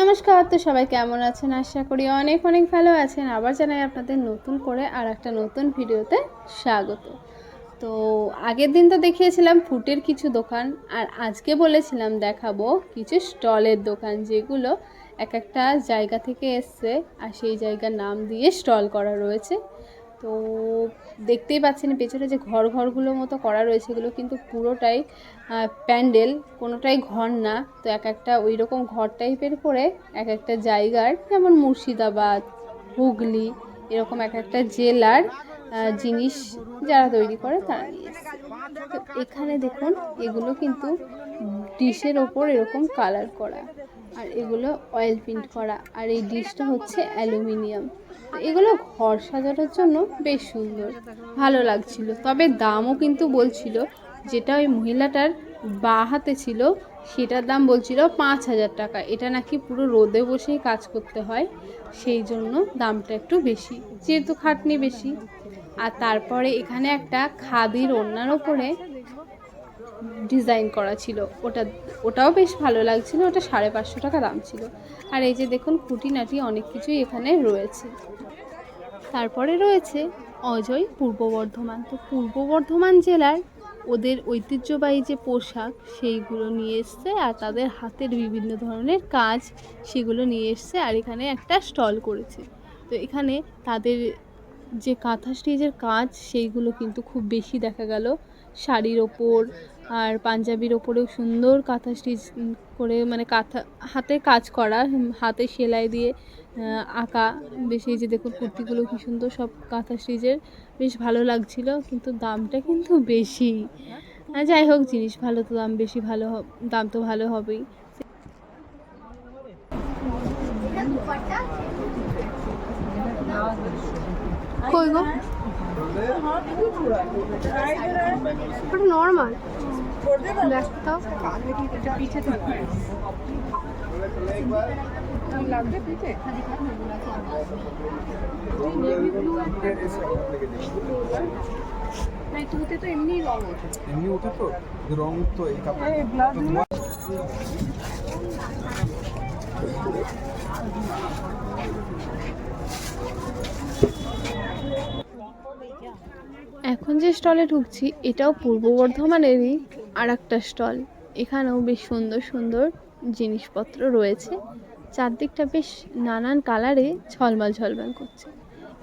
নমস্কার, তো সবাই কেমন আছেন? আশা করি অনেক অনেক ভালো আছেন। আবার জানাই আপনাদের নতুন করে আর একটা নতুন ভিডিওতে স্বাগত। তো আগের দিন তো দেখিয়েছিলাম ফুটের কিছু দোকান, আর আজকে বলেছিলাম দেখাবো কিছু স্টলের দোকান, যেগুলো এক একটা জায়গা থেকে এসছে, আর সেই জায়গার নাম দিয়ে স্টল করা রয়েছে। তো দেখতেই পাচ্ছেন, পেছনে যে ঘর, ঘরগুলোর মতো করা রয়েছে, এগুলো কিন্তু পুরোটাই প্যান্ডেল কোনোটাই ঘর না। তো এক একটা ওই রকম ঘর টাইপের করে এক একটা জায়গার যেমন মুর্শিদাবাদ, হুগলি, এরকম এক একটা জেলার জিনিস যারা তৈরি করে তারা নিয়ে তো এখানে দেখুন, এগুলো কিন্তু ডিশের ওপর এরকম কালার করা আর এগুলো অয়েল প্রিন্ট করা আর এই ডিশটা হচ্ছে অ্যালুমিনিয়াম। এগুলো ঘর সাজানোর জন্য বেশ সুন্দর, ভালো লাগছিল। তবে দামও কিন্তু বলছিল যেটা ওই মহিলাটার বা হাতে ছিল, সেটার দাম বলছিল পাঁচ হাজার টাকা। এটা নাকি পুরো রোদে বসেই কাজ করতে হয়, সেই জন্য দামটা একটু বেশি, যেহেতু খাটনি বেশি। আর তারপরে এখানে একটা খাদির ওড়নার ওপরে ডিজাইন করা ছিল। ওটা, ওটাও বেশ ভালো লাগছিল, ওটা সাড়ে পাঁচশো টাকা দাম ছিল। আর এই যে দেখুন খুঁটিনাটি, অনেক কিছুই এখানে রয়েছে। তারপরে রয়েছে অজয় পূর্ব বর্ধমান। তো পূর্ব বর্ধমান জেলার ওদের ঐতিহ্যবাহী যে পোশাক সেইগুলো নিয়ে এসছে আর তাদের হাতের বিভিন্ন ধরনের কাজ সেগুলো নিয়ে এসছে আর এখানে একটা স্টল করেছে। তো এখানে তাদের যে কাঁথা স্টিচের কাজ সেইগুলো কিন্তু খুব বেশি দেখা গেল। শাড়ির ওপর আর পাঞ্জাবির ওপরেও সুন্দর কাঁথা স্টিচ করে মানে কাঁথা হাতে কাজ করা হাতে সেলাই দিয়ে আঁকা বেশ এই যে দেখুন কুর্তিগুলো কি সুন্দর সব কাঁথা স্টিচের বেশ ভালো লাগছিল কিন্তু দামটা কিন্তু বেশি। যাই হোক জিনিস ভালো তো দাম বেশি ভালো হ- দাম তো ভালো হবেই। কই গো? ওটা নর্মাল দেখতো এমনি ওঠে তো রং তো এই কাপড় এখন যে স্টলে ঢুকছি, এটাও পূর্ব বর্ধমানেরই আর একটা স্টল। এখানেও বেশ সুন্দর সুন্দর জিনিসপত্র রয়েছে। চারদিকটা বেশ নানান কালারে ঝলমল ঝলমল করছে।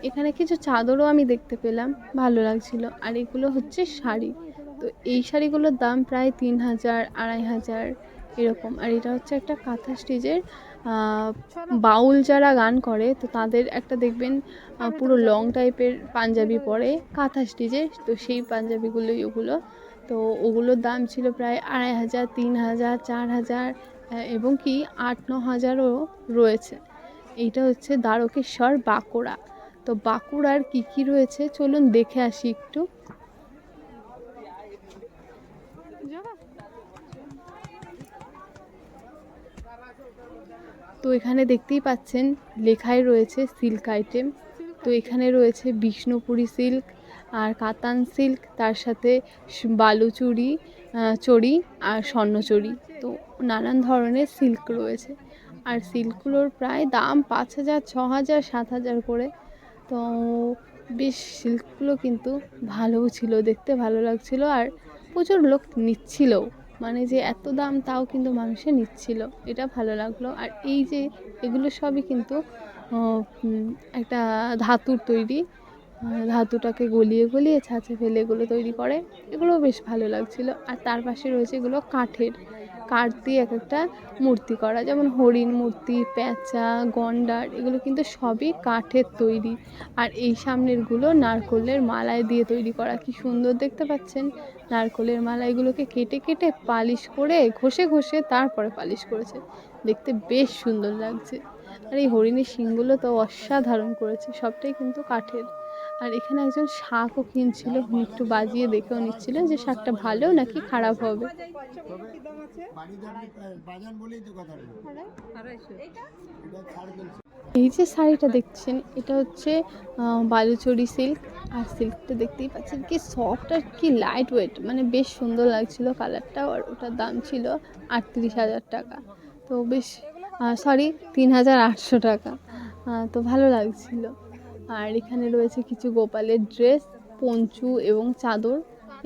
এখানে কিছু চাদরও আমি দেখতে পেলাম, ভালো লাগছিল। আর এগুলো হচ্ছে শাড়ি। তো এই শাড়িগুলোর দাম প্রায় তিন হাজার, আড়াই হাজার, এরকম। আর এটা হচ্ছে একটা কাঁথা স্টিচের বাউল যারা গান করে, তো তাদের একটা দেখবেন পুরো লং টাইপের পাঞ্জাবি পরে কাঁথা স্টিচের তো সেই পাঞ্জাবিগুলোই ওগুলো। তো ওগুলোর দাম ছিল প্রায় আড়াই হাজার, তিন হাজার, চার হাজার এবং কি আট, ন হাজারও রয়েছে। এইটা হচ্ছে দ্বারকেশ্বর বাঁকুড়া। তো বাঁকুড়ার কী কী রয়েছে? চলুন দেখে আসি একটু। তো এখানে দেখতেই পাচ্ছেন লেখাই রয়েছে সিল্ক আইটেম তো এখানে রয়েছে বিষ্ণুপুরি সিল্ক আর কাতান সিল্ক তার সাথে বালুচুরি চড়ি আর স্বর্ণচড়ি তো নানান ধরনের সিল্ক রয়েছে। আর সিল্কগুলোর প্রায় দাম পাঁচ হাজার, ছ হাজার, সাত হাজার করে। তো বেশ সিল্কগুলো কিন্তু ভালোও ছিল, দেখতে ভালো লাগছিল আর প্রচুর লোক নিচ্ছিলও। মানে যে এত দাম তাও কিন্তু মানুষে নিচ্ছিল। এটা ভালো লাগল। আর এই যে এগুলো সবই কিন্তু একটা ধাতুর তৈরি। ধাতুটাকে গলিয়ে গলিয়ে ছাঁচে ফেলে এগুলো তৈরি করে। এগুলো বেশ ভালো লাগছিল। আর তার পাশে রয়েছে এগুলো কাঠের। কাঠ দিয়ে এক একটা মূর্তি করা। যেমন হরিণ মূর্তি প্যাঁচা গন্ডার, এগুলো কিন্তু সবই কাঠের তৈরি। আর এই সামনেরগুলো নারকলের মালায় দিয়ে তৈরি করা। কি সুন্দর দেখতে পাচ্ছেন? নারকলের মালাইগুলোকে কেটে কেটে পালিশ করে ঘষে ঘষে তারপরে পালিশ করেছে। দেখতে বেশ সুন্দর লাগছে। আর এই হরিণের শিংগুলো তো অসাধারণ করেছে। সবটাই কিন্তু কাঠের। আর এখানে একজন শাকও কিনছিল একটু বাজিয়ে দেখেও নিচ্ছিল যে শাকটা ভালো নাকি খারাপ হবে। এই যে শাড়িটা দেখছেন, এটা হচ্ছে বালুচড়ি সিল্ক, আর সিল্কটা দেখতেই পাচ্ছেন কি সফট আর কি লাইট ওয়েট মানে বেশ সুন্দর লাগছিল কালারটা আর ওটার দাম ছিল আটত্রিশ হাজার টাকা। তো বেশ সরি তিন হাজার আটশো টাকা। তো ভালো লাগছিল। আর এখানে রয়েছে কিছু গোপালের ড্রেস, পঞ্চু এবং চাদর।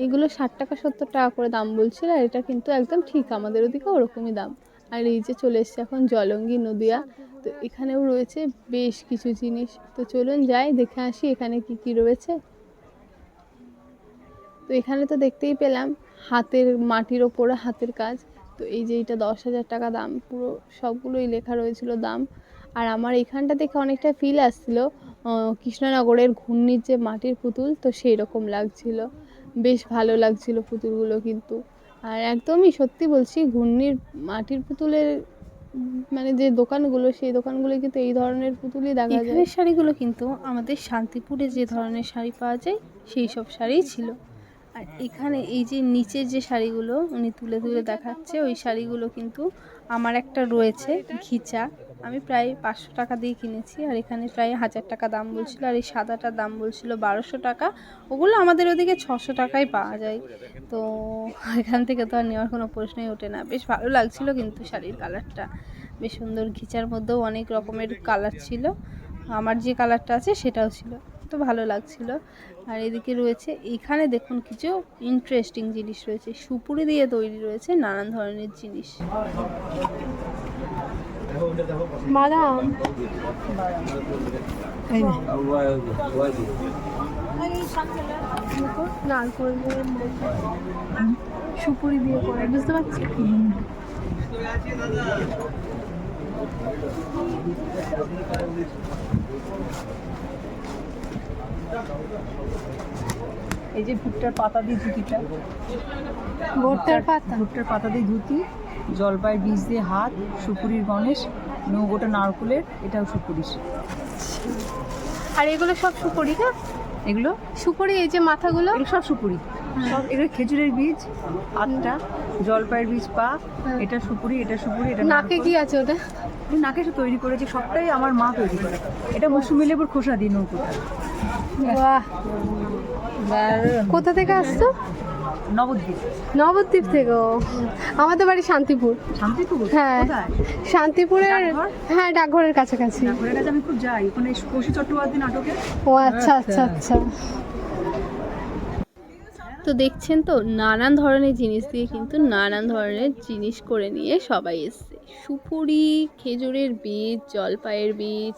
এগুলো ষাট টাকা, সত্তর টাকা করে দাম বলছিল, আর এটা কিন্তু একদম ঠিক, আমাদের ওদিকে ওরকমই দাম। আর এই যে চলে এসছে এখন জলঙ্গি নদিয়া। তো এখানেও রয়েছে বেশ কিছু জিনিস। তো চলুন যাই, দেখে আসি এখানে কি কি রয়েছে। তো এখানে তো দেখতেই পেলাম, হাতের, মাটির ওপরে হাতের কাজ। তো এই যে এটা দশ হাজার টাকা দাম, পুরো সবগুলোই লেখা রয়েছিল দাম। আর আমার এখানটা দেখে অনেকটা ফিল আসছিল। কৃষ্ণনগরের ঘূর্ণির যে মাটির পুতুল, তো সেই রকম লাগছিল। বেশ ভালো লাগছিল পুতুলগুলো কিন্তু। আর একদমই সত্যি বলছি, ঘূর্ণির মাটির পুতুলের মানে যে দোকানগুলো, সেই দোকানগুলো কিন্তু এই ধরনের পুতুলই দেখা যায়। শাড়িগুলো কিন্তু আমাদের শান্তিপুরে যে ধরনের শাড়ি পাওয়া যায়, সেই সব শাড়িই ছিল। আর এখানে এই যে নিচের যে শাড়িগুলো উনি তুলে তুলে দেখাচ্ছে, ওই শাড়িগুলো কিন্তু আমার একটা রয়েছে, ঘিচা। আমি প্রায় পাঁচশো টাকা দিয়ে কিনেছি আর এখানে প্রায় হাজার টাকা দাম বলছিল আর এই সাদাটার দাম বলছিল বারোশো টাকা। ওগুলো আমাদের ওদিকে ছশো টাকায় পাওয়া যায়। তো এখান থেকে তো আর নেওয়ার কোনো প্রশ্নই ওঠে না। বেশ ভালো লাগছিল কিন্তু শাড়ির কালারটা। বেশ সুন্দর ঘিচার মধ্যেও অনেক রকমের কালার ছিল। আমার যে কালারটা আছে সেটাও ছিল। তো ভালো লাগছিল। আর এদিকে রয়েছে, এখানে দেখুন কিছু ইন্টারেস্টিং জিনিস রয়েছে। সুপুরি দিয়ে তৈরি রয়েছে নানান ধরনের জিনিস। মাদাম। নারকল সুপুরি দিয়ে করে বুঝতে পারছি? এই যে ভুট্টার পাতা দিয়ে ধুতিটা। ভুট্টার পাতা। ভুট্টার পাতা দিয়ে ধুতি। জলপাইয়ের বীজ দিয়ে হাত সুপুরির গণেশ নৌগোটা নারকুলের এটাও সুপুরির আর এগুলো সব সুপুরি না? এগুলো? সুপুরি এই যে মাথাগুলো? এগুলো সব সুপুরি। সব এগুলো খেজুরের বীজ হাতটা জলপাইয়ের বীজ পা এটা সুপুরি এটা সুপুরি এটা নাকে কি আছে ওটা? নাকে সে তৈরি করেছে সবটাই আমার মা তৈরি করে। এটা মৌসুমি লেবুর খোসা দিয়ে নৌকোটা। বাহ। কোথা থেকে আসছো? নবদ্বীপ। নবদ্বীপ থেকে ও। আমাদের বাড়ি শান্তিপুর। শান্তিপুর? হ্যাঁ। কোথায়? শান্তিপুরের হ্যাঁ ডাকঘরের কাছাকাছি। কাছে আমি খুব যাই। ওখানে কৌশি চট্টোপাধ্যায় নাটকে। ও আচ্ছা আচ্ছা আচ্ছা। তো দেখছেন তো নানান ধরনের জিনিস দিয়ে কিন্তু নানান ধরনের জিনিস করে নিয়ে সবাই এসছে। সুপুরি খেজুরের বীজ জলপাইয়ের বীজ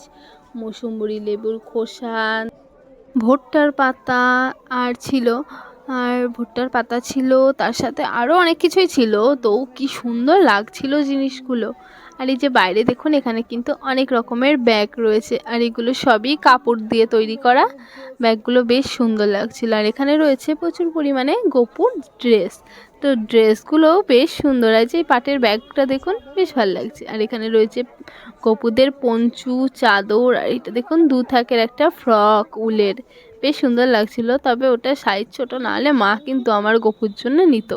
মৌসুম্বরি লেবুর খোসা ভুট্টার পাতা আর ছিল আর ভুট্টার পাতা ছিল, তার সাথে আরও অনেক কিছুই ছিল। তো কি সুন্দর লাগছিল জিনিসগুলো। আর এই যে বাইরে দেখুন, এখানে কিন্তু অনেক রকমের ব্যাগ রয়েছে। আর এগুলো সবই কাপড় দিয়ে তৈরি করা। ব্যাগগুলো বেশ সুন্দর লাগছিল। আর এখানে রয়েছে প্রচুর পরিমাণে গোপুর ড্রেস। তো ড্রেসগুলো বেশ সুন্দর আছে। এই পাটের ব্যাগটা দেখুন, বেশ ভালো লাগছে। আর এখানে রয়েছে গপুদের পঞ্চু, চাদর, আর এটা দেখুন দু থাকের একটা ফ্রক, উলের। বেশ সুন্দর লাগছিল, তবে ওটা সাইজ ছোট না হলে মা কিন্তু আমার গপুর জন্য নিত।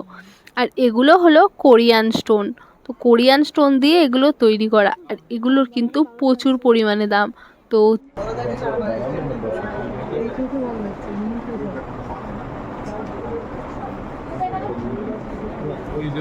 আর এগুলো হলো কোরিয়ান স্টোন। তো কোরিয়ান স্টোন দিয়ে এগুলো তৈরি করা। আর এগুলোর কিন্তু প্রচুর পরিমাণে দাম। তো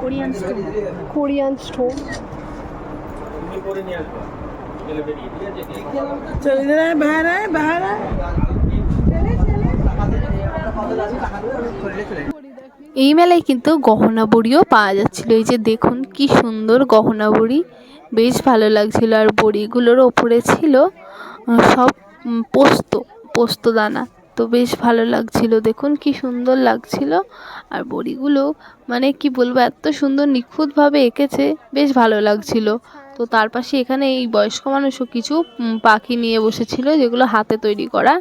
কোরিয়ান স্টোন কোরিয়ান স্টোন এই মেলায় কিন্তু গহনা বড়িও পাওয়া যাচ্ছিল। এই যে দেখুন কি সুন্দর গহনা বড়ি। বেশ ভালো লাগছিল। আর বড়িগুলোর ওপরে ছিল সব পোস্ত পোস্ত দানা। তো বেশ ভালো লাগছিল। দেখুন কি সুন্দর লাগছিল। আর বড়িগুলো মানে কি বলব, এত সুন্দর নিখুঁতভাবে এঁকেছে, বেশ ভালো লাগছিল। তো তার পাশে এখানে এই বয়স্ক মানুষও কিছু পাখি নিয়ে বসেছিল, যেগুলো হাতে তৈরি করা।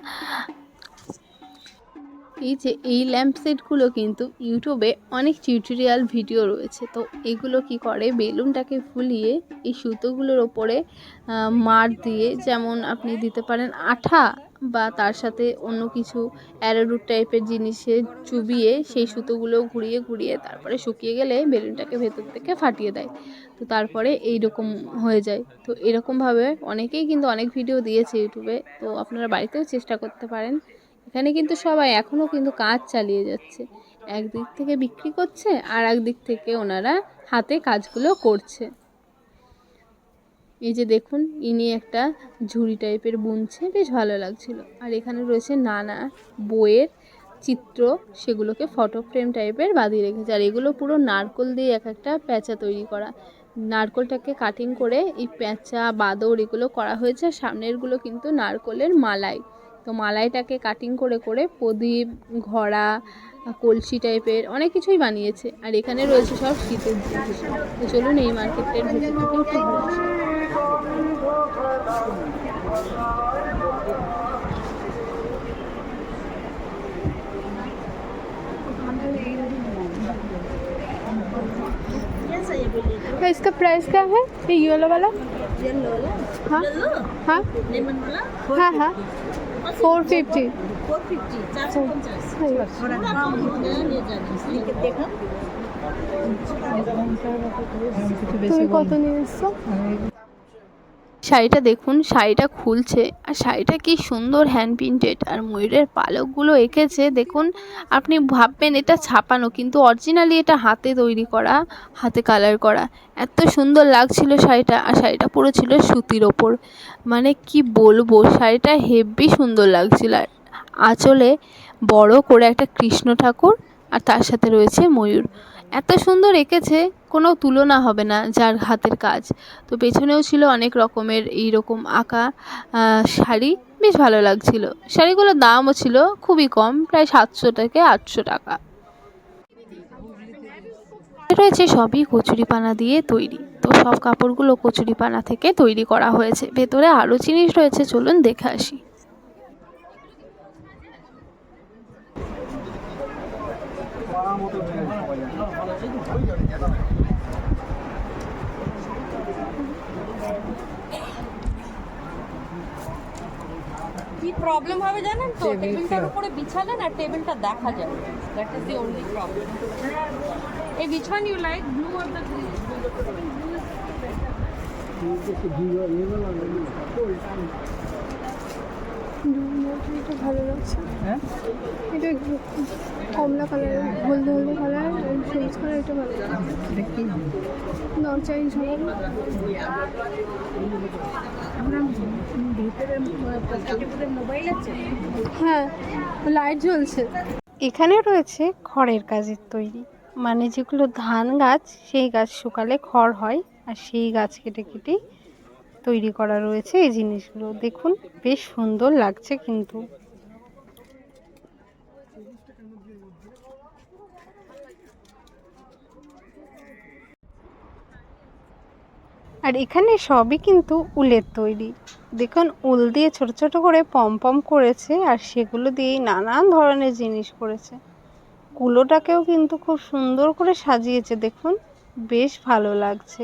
এই যে, এই ল্যাম্প সেটগুলো কিন্তু ইউটিউবে অনেক টিউটোরিয়াল ভিডিও রয়েছে। তো এগুলো কি করে? বেলুনটাকে ফুলিয়ে এই সুতোগুলোর ওপরে মার দিয়ে, যেমন আপনি দিতে পারেন আঠা বা তার সাথে অন্য কিছু অ্যারোরুট টাইপের জিনিসে চুবিয়ে সেই সুতোগুলো ঘুরিয়ে ঘুরিয়ে তারপরে শুকিয়ে গেলে বেলুনটাকে ভেতর থেকে ফাটিয়ে দেয়। তো তারপরে এই রকম হয়ে যায়। তো এরকমভাবে অনেকেই কিন্তু অনেক ভিডিও দিয়েছে ইউটিউবে। তো আপনারা বাড়িতেও চেষ্টা করতে পারেন। এখানে কিন্তু সবাই এখনও কিন্তু কাজ চালিয়ে যাচ্ছে। একদিক থেকে বিক্রি করছে আর একদিক থেকে ওনারা হাতে কাজগুলো করছে। এই যে দেখুন, ইনি একটা ঝুড়ি টাইপের বুনছে, বেশ ভালো লাগছিল। আর এখানে রয়েছে নানা বইয়ের চিত্র, সেগুলোকে ফটো ফ্রেম টাইপের বাঁধিয়ে রেখেছে। আর এগুলো পুরো নারকোল দিয়ে এক একটা প্যাঁচা তৈরি করা। নারকোলটাকে কাটিং করে এই প্যাঁচা, বাদর এগুলো করা হয়েছে। সামনেরগুলো কিন্তু নারকোলের মালাই। তো মালাইটাকে কাটিং করে করে প্রদীপ, ঘড়া, কলসি টাইপের অনেক কিছুই বানিয়েছে। আর এখানে রয়েছে সব শীতের জিনিস। তো চলুন এই মার্কেটের ভেতর একটু ঘুরে इसका प्राइस क्या है ये येलो वाला हाँ हाँ हाँ हाँ फोर फिफ्टी তুমি কত নিয়ে এসছো শাড়িটা দেখুন, শাড়িটা খুলছে। আর শাড়িটা কি সুন্দর হ্যান্ড প্রিন্টেড আর ময়ূরের পালকগুলো এঁকেছে, দেখুন, আপনি ভাববেন এটা ছাপানো, কিন্তু অরিজিনালি এটা হাতে তৈরি করা, হাতে কালার করা। এত সুন্দর লাগছিল শাড়িটা, আর শাড়িটা পুরো ছিল সুতির ওপর। মানে কি বলব, শাড়িটা হেভি সুন্দর লাগছিল। আর আঁচলে বড় করে একটা কৃষ্ণ ঠাকুর, আর তার সাথে রয়েছে ময়ূর। এত সুন্দর এঁকেছে, কোনো তুলনা হবে না যার হাতের কাজ। তো পেছনেও ছিল অনেক রকমের এই রকম আঁকা শাড়ি, বেশ ভালো লাগছিল। শাড়িগুলোর দামও ছিল খুবই কম, প্রায় সাতশো থেকে আটশো টাকা। রয়েছে সবই কচুরিপানা দিয়ে তৈরি। তো সব কাপড়গুলো কচুরিপানা থেকে তৈরি করা হয়েছে। ভেতরে আরও জিনিস রয়েছে, চলুন দেখে আসি কি প্রবলেম হবে জানেন তো টেবিলটার উপরে বিছালেন আর টেবিলটা দেখা যাবে that is the only problem এই which one you like blue or the green এটা ভালো লাগছে। এটা কমলা কালার হলদে হলদে কালার সবুজ কালার এটা ভালো লাগছে। ঝোল হ্যাঁ লাইট জ্বলছে। এখানে রয়েছে খড়ের কাজের তৈরি। মানে যেগুলো ধান গাছ সেই গাছ শুকালে খড় হয় আর সেই গাছ কেটে কেটে তৈরি করা রয়েছে এই জিনিসগুলো। দেখুন, বেশ সুন্দর লাগছে কিন্তু। আর এখানে সবই কিন্তু উলের তৈরি। দেখুন, উল দিয়ে ছোট ছোট করে পম পম করেছে আর সেগুলো দিয়েই নানান ধরনের জিনিস করেছে। কুলোটাকেও কিন্তু খুব সুন্দর করে সাজিয়েছে, দেখুন, বেশ ভালো লাগছে।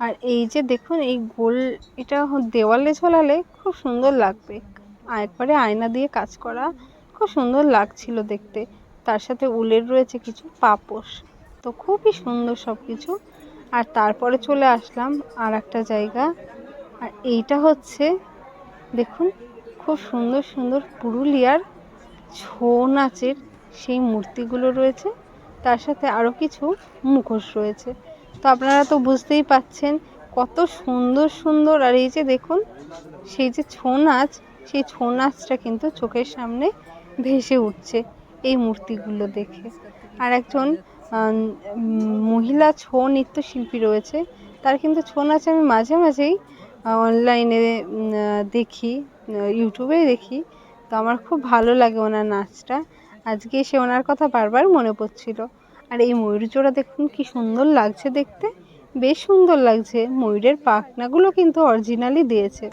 আর এই যে দেখুন, এই গোল এটা দেওয়ালে ঝোলালে খুব সুন্দর লাগবে। একবারে আয়না দিয়ে কাজ করা খুব সুন্দর লাগছিল দেখতে। তার সাথে উলের রয়েছে কিছু পাপোশ। তো খুবই সুন্দর সব কিছু আর তারপরে চলে আসলাম আর একটা জায়গা। আর এইটা হচ্ছে, দেখুন, খুব সুন্দর সুন্দর পুরুলিয়ার ছৌ নাচের সেই মূর্তিগুলো রয়েছে। তার সাথে আরও কিছু মুখোশ রয়েছে। তো আপনারা তো বুঝতেই পাচ্ছেন কত সুন্দর সুন্দর। আর এই যে দেখুন, সেই যে ছৌ নাচ সেই ছৌ নাচটা কিন্তু চোখের সামনে ভেসে উঠছে এই মূর্তিগুলো দেখে। আর একজন মহিলা ছৌ নৃত্যশিল্পী রয়েছে, তার কিন্তু ছৌ নাচ আমি মাঝে মাঝেই অনলাইনে দেখি ইউটিউবে দেখি। তো আমার খুব ভালো লাগে ওনার নাচটা। আজকে এসে ওনার কথা বারবার মনে পড়ছিল। আর এই ময়ূর ময়ূরজোড়া দেখুন কি সুন্দর লাগছে দেখতে। বেশ সুন্দর লাগছে। ময়ূরের পাখনাগুলো কিন্তু অরিজিনালি দিয়েছে।